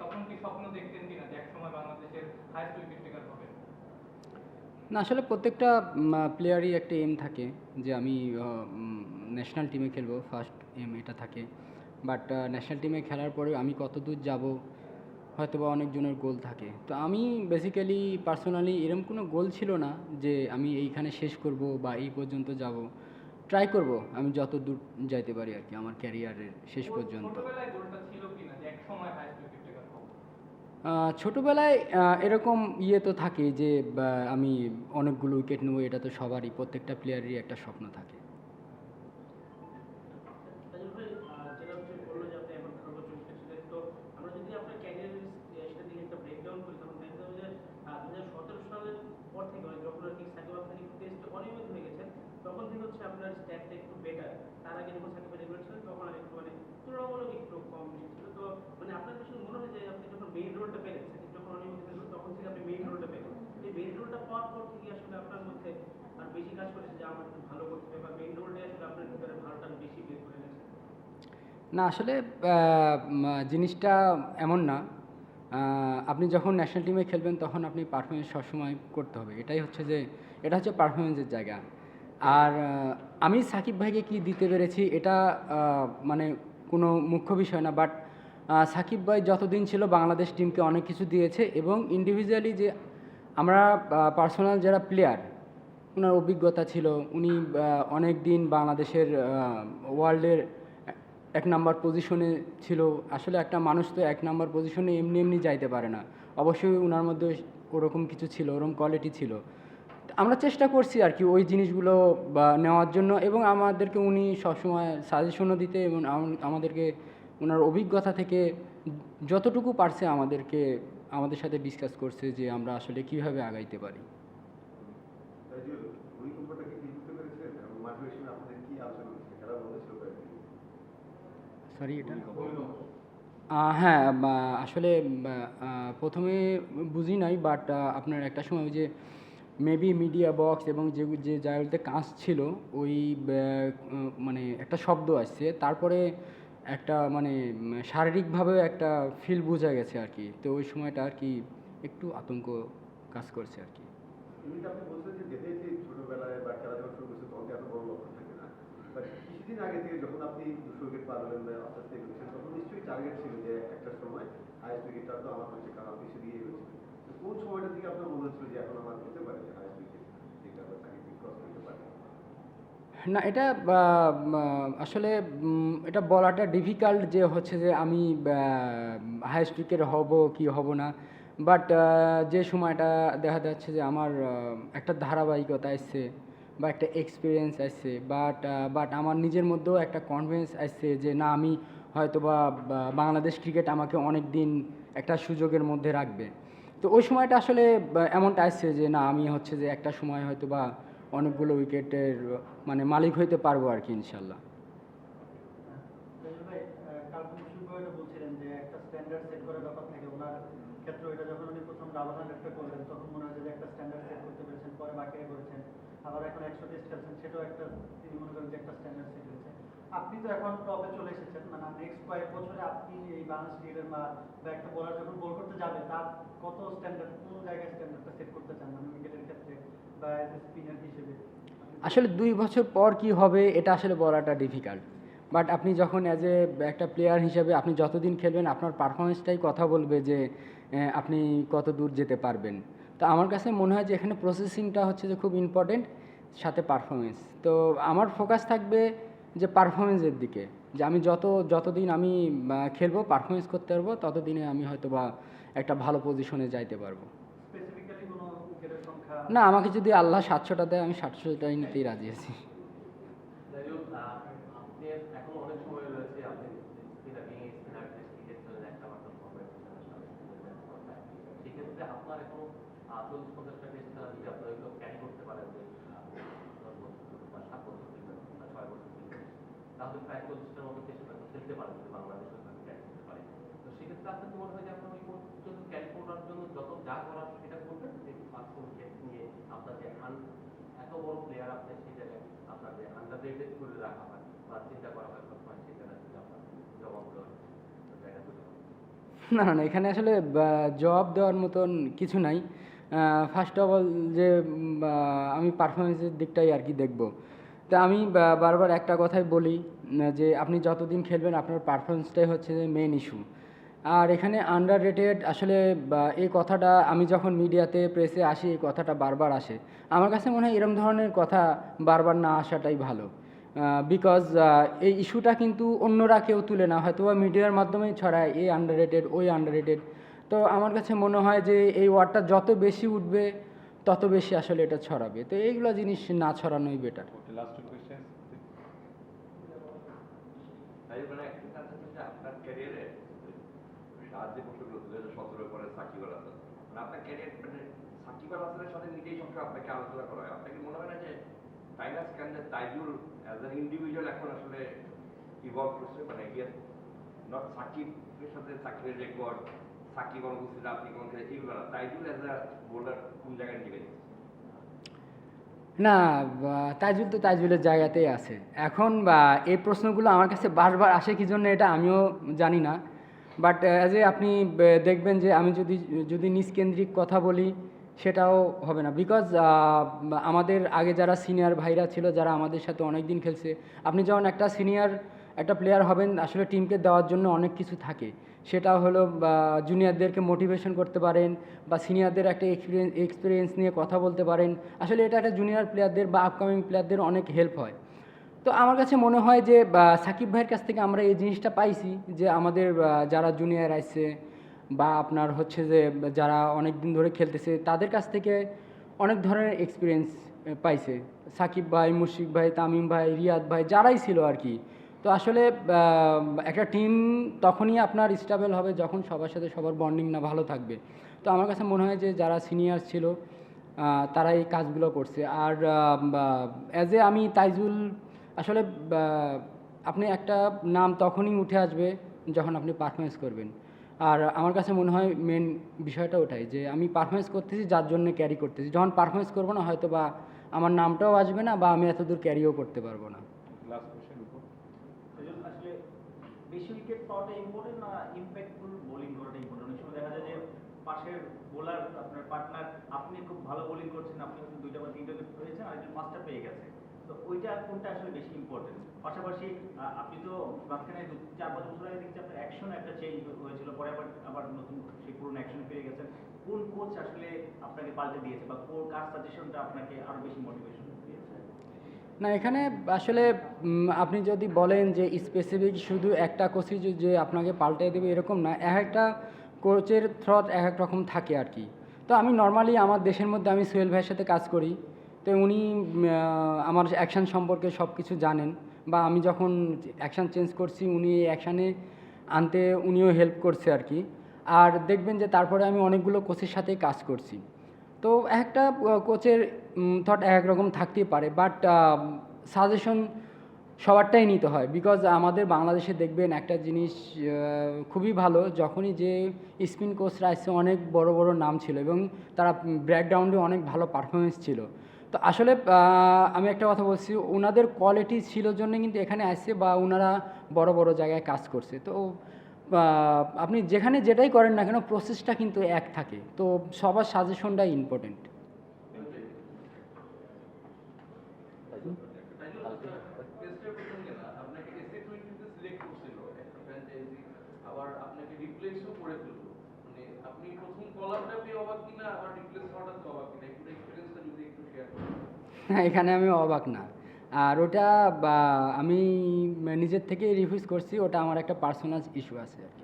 তখন কি স্বপ্ন দেখতেন কিনা যে একসময় বাংলাদেশের হাইস্ট উইকেট টেকার হবে? না আসলে প্রত্যেকটা প্লেয়ারই একটা এম থাকে যে আমি ন্যাশনাল টিমে খেলব ফার্স্ট এম এটা থাকে। বাট ন্যাশনাল টিমে খেলার পরে আমি কত দূর যাব হয়তো বা অনেকজনের গোল থাকে। তো আমি বেসিক্যালি পার্সোনালি এরকম কোনো গোল ছিল না যে আমি এইখানে শেষ করব বা এই পর্যন্ত যাব। ট্রাই করব আমি যত দূর যাইতে পারি আর কি আমার ক্যারিয়ারের শেষ পর্যন্ত। ছিল কিনা হাইস্ট উইকেট টেকার হবে আহ, ছোটবেলায় এরকম ইয়ে তো থাকে যে আমি অনেকগুলো উইকেট নেব, এটা তো সবারই, প্রত্যেকটা প্লেয়ারেরই একটা স্বপ্ন থাকে। তখন হচ্ছে আপনার স্ট্যাটটা একটু বেটার তার আগে যখন তখন একটু মানে তুলনামূলক একটু কম তো মানে আপনার মনে হয় যে আপনি যখন মেইন রোলটা যখন তখন থেকে আপনি মেইন রোলটা এই মেইন রোলটা পাওয়ার পর থেকে আসলে আপনার মধ্যে আর বেশি কাজ করেছে আমার ভালো করতে বা মেইন আসলে আপনার ভিতরে ভালোটা বেশি বের করে না, আসলে জিনিসটা এমন না। আপনি যখন ন্যাশনাল টিমে খেলবেন, তখন আপনি পারফরমেন্স সবসময় করতে হবে। এটাই হচ্ছে যে, এটা হচ্ছে পারফরমেন্সের জায়গা। আর আমি সাকিব ভাইকে কি দিতে পেরেছি, এটা মানে কোনো মুখ্য বিষয় না বাট সাকিব ভাই যতদিন ছিল বাংলাদেশ টিমকে অনেক কিছু দিয়েছে এবং ইন্ডিভিজুয়ালি যে আমরা পার্সোনাল যারা প্লেয়ার ওনার অভিজ্ঞতা ছিল, উনি অনেক দিন বাংলাদেশের ওয়ার্ল্ডের এক নাম্বার পজিশনে ছিল। আসলে একটা মানুষ তো এক নাম্বার পজিশনে এমনি এমনি যাইতে পারে না। অবশ্যই ওনার মধ্যে ওরকম কিছু ছিল, ওরকম কোয়ালিটি ছিল। আমরা চেষ্টা করছি আর কি ওই জিনিসগুলো নেওয়ার জন্য এবং আমাদেরকে উনি সবসময় সাজেশনও দিতে এবং আমাদেরকে ওনার অভিজ্ঞতা থেকে যতটুকু পারছে আমাদেরকে, আমাদের সাথে ডিসকাস করছে যে আমরা আসলে কীভাবে আগাইতে পারি। সরি এটা? হ্যাঁ আসলে প্রথমে বুঝি নাই বাট আপনার একটা সময় যে মেবি মিডিয়া বক্স এবং যে যে জায়গাগুলোতে কাঁচ ছিল, ওই মানে একটা শব্দ আসছে। তারপরে একটা মানে উম, শারীরিকভাবে একটা ফিল বোঝা গেছে আর কি। তো ওই সময়টা আর কি একটু আতঙ্ক কাজ করছে আর কি। একটা সময় কোন সময়টা থেকে আপনার মনে হচ্ছিল যে এখন আমার হতে পারে হাইস্ট উইকেট ঠিক আছে তাকে ক্রস করতে পারে না, এটা আসলে এটা বলাটা ডিফিকাল্ট যে হচ্ছে যে আমি হাইস্ট উইকেট হব কি হব না। বাট যে সময়টা দেখা যাচ্ছে যে আমার একটা ধারাবাহিকতা আসছে বা একটা এক্সপিরিয়েন্স আসছে। বাট বাট আমার নিজের মধ্যেও একটা কনফিডেন্স আসছে যে না, আমি হয়তো বা বাংলাদেশ ক্রিকেট আমাকে অনেক দিন একটা সুযোগের মধ্যে রাখবে। তো ওই সময়টা আসলে এমনটা আসছে যে না, আমি হচ্ছে যে একটা সময় হয়তো বা অনেকগুলো উইকেটের মানে মালিক হইতে পারব আর কি, ইনশাল্লাহ। তখন মনে হয় একটা স্ট্যান্ডার্ড সেট পরে আবার এখন একশো খেলছেন, সেটাও একটা মনে একটা স্ট্যান্ডার্ড সেট হয়েছে। আপনি তো এখন টপে চলে এসেছেন মানে নেক্সট কয়েক বছরে আপনি এই বাংলাদেশ ক্রিকেটের বা একটা বোলার যখন বল করতে যাবে, তার কত স্ট্যান্ডার্ড কোন জায়গায় স্ট্যান্ডার্ডটা সেট করতে চান মানে উইকেটের ক্ষেত্রে? বা এজ এ স্পিনার হিসেবে আপনি- আসলে দুই বছর পর কি হবে, এটা আসলে বলাটা ডিফিকাল্ট বাট আপনি যখন অ্যাজ এ একটা প্লেয়ার হিসেবে আপনি যতদিন খেলবেন, আপনার পারফরমেন্সটাই কথা বলবে যে আপনি কত দূর যেতে পারবেন। তো আমার কাছে মনে হয় যে এখানে প্রসেসিংটা হচ্ছে যে খুব ইম্পর্টেন্ট সাথে পারফরমেন্স তো আমার ফোকাস থাকবে যে পারফরমেন্সের দিকে। যে আমি যত, যতদিন আমি খেলব পারফরমেন্স করতে পারব, ততদিনে আমি হয়তো বা একটা ভালো পজিশনে যাইতে পারব স্পেসিফিক্যালি কোনো উইকেটের সংখ্যা না, আমাকে যদি আল্লাহ সাতশোটা দেয়, আমি সাতশোটাই নিতেই রাজি আছি। সেক্ষেত্রে আপনার মনে হয় যে আপনার ওই জন্য যত যা করার সেটা করবেন নিয়ে আপনার যে এত বড় প্লেয়ার আপনি সেই জায়গায় করে রাখা হয় বা চিন্তা করা হয় সবসময় আপনার জবাব না না এখানে আসলে জবাব দেওয়ার মতন কিছু নাই। ফার্স্ট অফ অল যে আমি পারফরমেন্সের দিকটাই আর কি দেখব। তা আমি বারবার একটা কথাই বলি, যে আপনি যতদিন খেলবেন আপনার পারফরমেন্সটাই হচ্ছে মেন ইস্যু আর এখানে আন্ডার রেটেড আসলে এই কথাটা আমি যখন মিডিয়াতে প্রেসে আসি, এই কথাটা বারবার আসে। আমার কাছে মনে হয় এরম ধরনের কথা বারবার না আসাটাই ভালো। বিকজ এই ইস্যুটা কিন্তু অন্যরা কেউ তুলে না হয়তো বা মিডিয়ার মাধ্যমেই ছড়ায়, এই আন্ডার রেটেড ওই আন্ডার রেটেড তো আমার কাছে মনে হয় যে, এই ওয়ার্ডটা যত বেশি উঠবে, তত বেশি আসলে এটা ছড়াবে। তো এইগুলো জিনিস না ছড়ানোই বেটার লাস্ট টু হচ্ছে যে বসে দু হাজার সতেরো পরে সাকিব আল হাসান। মানে আপনার ক্যারিয়ার মানে সাকিব আল হাসানের সাথে নিজেই আপনাকে আলোচনা করা হয়। আপনাকে মনে হয় না যে টাইগার স্ক্যান্ডার তাইজুল অ্যাজ অ্যান ইন্ডিভিজুয়াল এখন আসলে ইভলভ করছে? মানে হিয়ার নট সাকিবের সাথে সাকিবের রেকর্ড সাকিব আপনি কোন তাইজুল অ্যাজ আ বোলার কোন জায়গায় গেছে না বা, তাইজুল তো তাইজুলের জায়গাতেই আছে। এখন এই প্রশ্নগুলো আমার কাছে বারবার আসে কি জন্য এটা আমিও জানি না। বাট অ্যাজ এ আপনি দেখবেন যে আমি যদি যদি নিজকেন্দ্রিক কথা বলি, সেটাও হবে না। বিকজ আমাদের আগে যারা সিনিয়র ভাইরা ছিল, যারা আমাদের সাথে অনেক দিন খেলছে, আপনি যখন একটা সিনিয়র একটা প্লেয়ার হবেন, আসলে টিমকে দেওয়ার জন্য অনেক কিছু থাকে। সেটা হলো জুনিয়রদেরকে মোটিভেশন করতে পারেন, বা সিনিয়রদের একটা এক্সপিরিয়েন্স এক্সপিরিয়েন্স নিয়ে কথা বলতে পারেন। আসলে এটা একটা জুনিয়র প্লেয়ারদের বা আপকামিং প্লেয়ারদের অনেক হেল্প হয়। তো আমার কাছে মনে হয় যে সাকিব ভাইয়ের কাছ থেকে আমরা এই জিনিসটা পাইছি যে, আমাদের যারা জুনিয়র আছে বা, আপনার হচ্ছে যে যারা অনেক দিন ধরে খেলতেছে, তাদের কাছ থেকে অনেক ধরনের এক্সপিরিয়েন্স পাইছে। সাকিব ভাই মুশিক ভাই, তামিম ভাই, রিয়াদ ভাই, যারাই ছিল আর কি। তো আসলে একটা টিম তখনই আপনার স্টেবল হবে যখন সবার সাথে সবার বন্ডিং না ভালো থাকবে। তো আমার কাছে মনে হয় যে, যারা সিনিয়র ছিল তারা এই কাজগুলো করছে। আর অ্যাজ এ আমি তাইজুল আসলে আহ, আপনি একটা নাম তখনই উঠে আসবে যখন আপনি পারফরমেন্স করবেন। আর আমার কাছে মনে হয় মেন বিষয়টা ওটাই যে আমি পারফরমেন্স করতেছি যার জন্য ক্যারি করতেছি। যখন পারফরমেন্স করব না হয়তো বা আমার নামটাও আসবে না বা আমি এতদূর ক্যারিও করতে পারব না। লাস্ট কোয়েশ্চেন উপর সেজন্য আসলে বেশি উইকেট পাওয়াটা ইম্পর্টেন্ট না ইম্প্যাক্টফুল বোলিং করাটা ইম্পর্টেন্ট অনেক সময় দেখা যায় যে পাশের বোলার আপনার পার্টনার আপনি খুব ভালো বোলিং করছেন আপনি দুইটা বা তিনটা উইকেট পেয়েছেন আরেকজন পাঁচটা পেয়ে গেছে। তো ওইটা কোনটা আসলে বেশি ইম্পর্টেন্ট পাশাপাশি আপনি তো মাঝখানে চার, পাঁচ বছর আগে দেখছি আপনার অ্যাকশন একটা চেঞ্জ হয়েছিল, পরে আবার আবার নতুন সেই পুরনো অ্যাকশনে গেছেন। কোন কোচ আসলে আপনাকে পাল্টে দিয়েছে বা কোন, কার সাজেশনটা আপনাকে আরও বেশি মোটিভেশন না, এখানে আসলে আপনি যদি বলেন যে স্পেসিফিক শুধু একটা কোচই যে- যে আপনাকে পাল্টে দেবে এরকম না, এক একটা কোচের থ্রট এক এক রকম থাকে আর কি। তো আমি নর্মালি আমার দেশের মধ্যে আমি সোহেল ভাইয়ের সাথে কাজ করি। তো উনি আমার অ্যাকশান সম্পর্কে সব কিছু জানেন বা আমি যখন অ্যাকশান চেঞ্জ করছি, উনি এই অ্যাকশানে আনতে উনিও হেল্প করছে আর কি। আর দেখবেন যে তারপরে আমি অনেকগুলো কোচের সাথেই কাজ করছি। তো একটা কোচের থট এক এক রকম থাকতেই পারে বাট সাজেশন সবারটাই নিতে হয়। বিকজ আমাদের বাংলাদেশে দেখবেন একটা জিনিস খুবই ভালো, যখনই যে স্পিন কোচরা আসছে অনেক বড় বড় নাম ছিল এবং তারা ব্যাকগ্রাউন্ডে অনেক ভালো পারফরমেন্স ছিল। তো আসলে আমি একটা কথা বলছি ওনাদের কোয়ালিটি ছিল জন্য কিন্তু এখানে আসছে বা ওনারা বড় বড় জায়গায় কাজ করছে। তো আপনি যেখানে যেটাই করেন না কেন প্রসেসটা কিন্তু এক থাকে। তো সবার সাজেশনটাই ইম্পর্টেন্ট আপনি প্রথম পেয়ে অবাক কিনা আবার রিপ্লেস হওয়াটা অবাক কিনা একটু করেন হ্যাঁ এখানে আমি অবাক না। আর ওটা আমি নিজের থেকে রিভিউজ করছি, ওটা আমার একটা পার্সোনাল ইস্যু আছে আর কি।